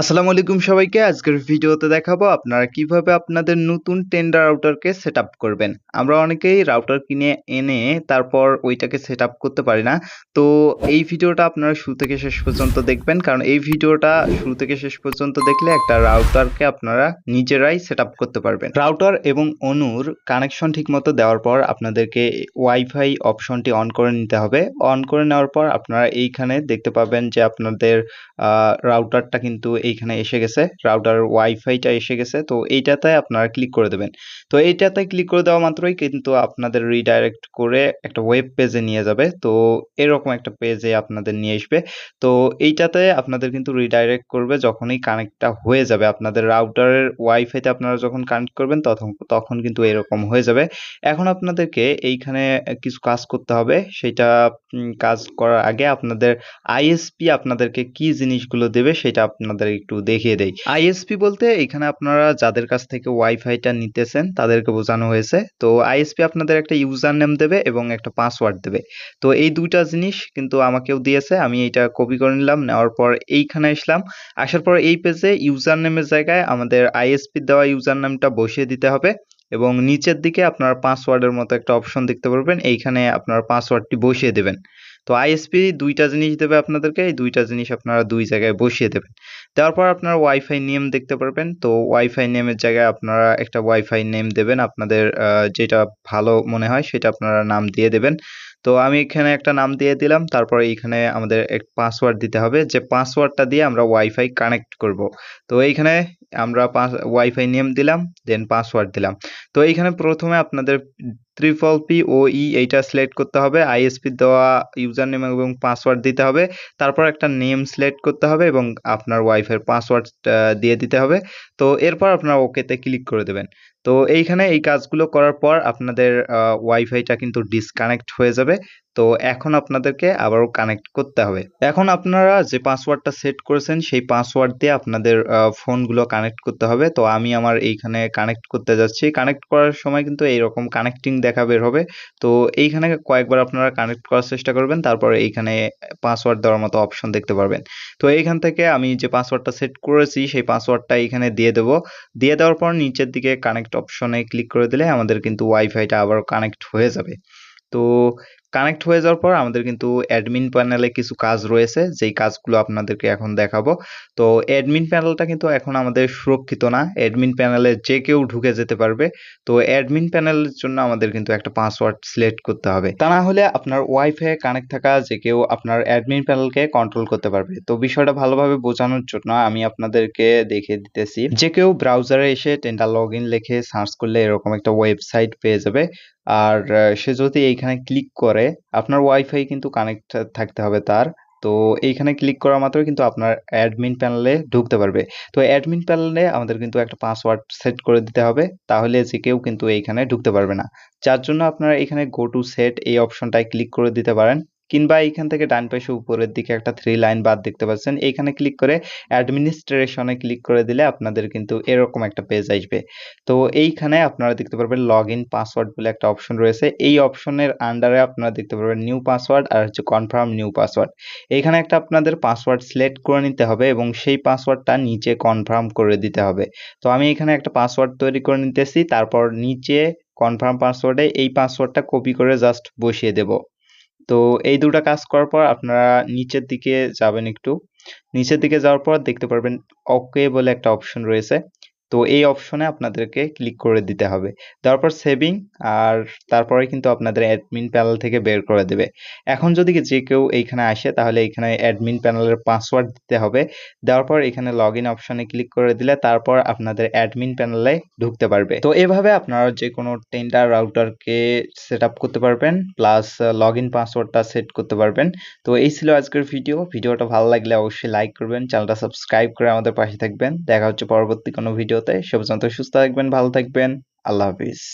আসসালামু আলাইকুম সবাইকে। আজকের ভিডিওতে দেখাবো আপনারা কীভাবে আপনাদের নতুন টেন্ডার রাউটারকে সেট করবেন। আমরা অনেকেই রাউটার কিনে এনে তারপর ওইটাকে সেট করতে পারি না। তো এই ভিডিওটা আপনারা শুরু থেকে শেষ পর্যন্ত দেখবেন। কারণ এই ভিডিওটা শুরু থেকে শেষ পর্যন্ত দেখলে একটা রাউটারকে আপনারা নিজেরাই সেট করতে পারবেন। রাউটার এবং অনুর কানেকশন ঠিকমতো দেওয়ার পর আপনাদেরকে ওয়াইফাই অপশনটি অন করে নিতে হবে। অন করে নেওয়ার পর আপনারা এইখানে দেখতে পাবেন যে আপনাদের রাউটারটা কিন্তু এইখানে এসে গেছে রাউটার ওয়াইফাইটা এসে গেছে, তো এইটাতে আপনারা ক্লিক করে দেবেন। তো এইটাতে ক্লিক করে দেওয়া মাত্রই কিন্তু আপনাদের রিডাইরেক্ট করে একটা ওয়েব পেজে নিয়ে যাবে, তো এরকম একটা পেজে আপনাদের নিয়ে আসবে। তো এইটাতে আপনাদের কিন্তু রিডাইরেক্ট করবে যখনই কানেক্টটা হয়ে যাবে। আপনাদের রাউটারের ওয়াইফাইতে আপনারা যখন কানেক্ট করবেন তখন তখন কিন্তু এরকম হয়ে যাবে। এখন আপনাদেরকে এইখানে কিছু কাজ করতে হবে, সেটা কাজ করার আগে আপনাদের আইএসপি আপনাদেরকে কি জিনিসগুলো দেবে সেটা আপনাদের একটু দেখিয়ে দেই। আইএসপি বলতে এখানে আপনারা যাদের কাছ থেকে ওয়াইফাইটা নিতেছেন, তাদেরকে বোঝানো হয়েছে। তো আইএসপি আপনাদের একটা ইউজার নেম দেবে এবং একটা পাসওয়ার্ড দেবে। তো এই দুইটা জিনিস কিন্তু আমাকেও দিয়েছে, আমি এইটা কপি করে নিলাম, নেওয়ার পর এইখানে আসলাম। আসার পর এই পেজে ইউজার নেমের জায়গায় আমাদের আইএসপি দেওয়া ইউজার নামটা বসিয়ে দিতে হবে এবং নিচের দিকে আপনার পাসওয়ার্ডের মতো একটা অপশন দেখতে পারবেন। এইখানে আপনার পাসওয়ার্ডটি বসিয়ে দেবেন। তো আইএসপি দুইটা জিনিস দেবে আপনাদেরকে, এই দুইটা জিনিস আপনারা দুই জায়গায় বসিয়ে দেবেন। দেওয়ার পর আপনারা ওয়াইফাই নেম দেখতে পারবেন। তো ওয়াইফাই নেমের জায়গায় আপনারা একটা ওয়াইফাই নেম দেবেন। আপনাদের যেটা ভালো মনে হয় সেটা আপনারা নাম দিয়ে দেবেন। তো আমি এখানে একটা নাম দিয়ে দিলাম। তারপর এইখানে আমাদের এক পাসওয়ার্ড দিতে হবে। যে পাসওয়ার্ডটা দিয়ে আমরা ওয়াইফাই কানেক্ট করব। তো এইখানে আমরা পাস ওয়াইফাই নেম দিলাম দেন পাসওয়ার্ড দিলাম। তো এইখানে প্রথমে আপনাদের ট্রিপল পি ও ই এইটা সিলেক্ট করতে হবে আইএসপি দেওয়া ইউজার নেম এবং পাসওয়ার্ড দিতে হবে, তারপর একটা নেম সিলেক্ট করতে হবে এবং আপনার ওয়াইফাই পাসওয়ার্ড দিয়ে দিতে হবে। তো এরপর আপনারা ওকেতে ক্লিক করে দেবেন। তো এইখানে এই কাজগুলো করার পর আপনাদের ওয়াইফাইটা কিন্তু ডিসকানেক্ট হয়ে যাবে। তো এখন আপনাদেরকে আবারও কানেক্ট করতে হবে। এখন আপনারা যে পাসওয়ার্ডটা সেট করেছেন, সেই পাসওয়ার্ড দিয়ে আপনাদের ফোনগুলো কানেক্ট করতে হবে। তো আমি আমার এইখানে কানেক্ট করতে যাচ্ছি। কানেক্ট করার সময় কিন্তু এইরকম কানেক্টিং দেখা বের হবে। তো এইখানে কয়েকবার আপনারা কানেক্ট করার চেষ্টা করবেন। তারপর এইখানে পাসওয়ার্ড দেওয়ার মতো অপশন দেখতে পারবেন। তো এইখান থেকে আমি যে পাসওয়ার্ডটা সেট করেছি, সেই পাসওয়ার্ডটা এখানে দিয়ে দেবো। দিয়ে দেওয়ার পর নিচের দিকে কানেক্ট অপশনে ক্লিক করে দিলে আমাদের কিন্তু ওয়াইফাইটা আবার কানেক্ট হয়ে যাবে। তো কানেক্ট হয়ে যাওয়ার পর আমাদের কিন্তু অ্যাডমিন প্যানেলে কিছু কাজ রয়েছে, যেই কাজগুলো আপনাদেরকে এখন দেখাবো। তো অ্যাডমিন প্যানেলটা কিন্তু এখন আমাদের সুরক্ষিত না। অ্যাডমিন প্যানেলে যে কেউ ঢুকে যেতে পারবে। তো অ্যাডমিন প্যানেলের জন্য আমাদের কিন্তু একটা পাসওয়ার্ড সিলেক্ট করতে হবে। তা না হলে আপনার ওয়াইফাই কানেক্ট থাকা যে কেউ আপনার অ্যাডমিন প্যানেলকে কন্ট্রোল করতে পারবে। তো বিষয়টা ভালোভাবে বোঝানোর জন্য আমি আপনাদেরকে দেখিয়ে দিতেছি। যে কেউ ব্রাউজারে এসে টেন্ডার লগ ইন লিখে সার্চ করলে এরকম একটা ওয়েবসাইট পেয়ে যাবে। আর সে যদি এইখানে ক্লিক করে আপনার ওয়াইফাই কিন্তু কানেক্ট থাকতে হবে তার। তো এইখানে ক্লিক করা মাত্র কিন্তু আপনার অ্যাডমিন প্যানেলে ঢুকতে পারবে। তো অ্যাডমিন প্যানেলে আমাদের কিন্তু একটা পাসওয়ার্ড সেট করে দিতে হবে, তাহলে যে কেউ কিন্তু এইখানে ঢুকতে পারবে না। যার জন্য আপনারা এখানে গো টু সেট এই অপশনটায় ক্লিক করে দিতে পারেন। কিংবা এইখান থেকে ডান পাশে উপরের দিকে একটা থ্রি লাইন বাদ দেখতে পাচ্ছেন। এইখানে ক্লিক করে অ্যাডমিনিস্ট্রেশনে ক্লিক করে দিলে আপনাদের কিন্তু এরকম একটা পেজ আসবে। তো এইখানে আপনারা দেখতে পারবেন লগ ইন পাসওয়ার্ড বলে একটা অপশন রয়েছে। এই অপশনের আন্ডারে আপনারা দেখতে পারবেন নিউ পাসওয়ার্ড আর হচ্ছে কনফার্ম নিউ পাসওয়ার্ড এখানে একটা আপনাদের পাসওয়ার্ড সিলেক্ট করে নিতে হবে এবং সেই পাসওয়ার্ডটা নিচে কনফার্ম করে দিতে হবে। তো আমি এখানে একটা পাসওয়ার্ড তৈরি করে নিতেছি, তারপর নিচে কনফার্ম পাসওয়ার্ডে এই পাসওয়ার্ডটা কপি করে জাস্ট বসিয়ে দেব। তো এই দুটো কাজ করার পর আপনারা নিচের দিকে যাবেন একটু। নিচের দিকে যাওয়ার পর দেখতে পারবেন ওকে বলে একটা অপশন রয়েছে। তো এই অপশনে আপনাদেরকে ক্লিক করে দিতে হবে। দেওয়ার পর সেভিং আর তারপরে কিন্তু আপনাদের অ্যাডমিন প্যানেল থেকে বের করে দেবে। এখন যদি যে কেউ এইখানে আসে, তাহলে এইখানে অ্যাডমিন প্যানেলের পাসওয়ার্ড দিতে হবে। দেওয়ার পর এখানে লগ ইন অপশনে ক্লিক করে দিলে তারপর আপনাদের অ্যাডমিন প্যানেলে ঢুকতে পারবে। তো এভাবে আপনারা যে কোনো টেন্ডার রাউটারকে সেট আপ করতে পারবেন প্লাস লগ ইন পাসওয়ার্ডটা সেট করতে পারবেন। তো এই ছিল আজকের ভিডিও ভিডিওটা ভালো লাগলে অবশ্যই লাইক করবেন। চ্যানেলটা সাবস্ক্রাইব করে আমাদের পাশে থাকবেন। দেখা হচ্ছে পরবর্তী কোনো ভিডিওতে। সে পর্যন্ত সুস্থ থাকবেন ভালো থাকবেন। আল্লাহ হাফিজ।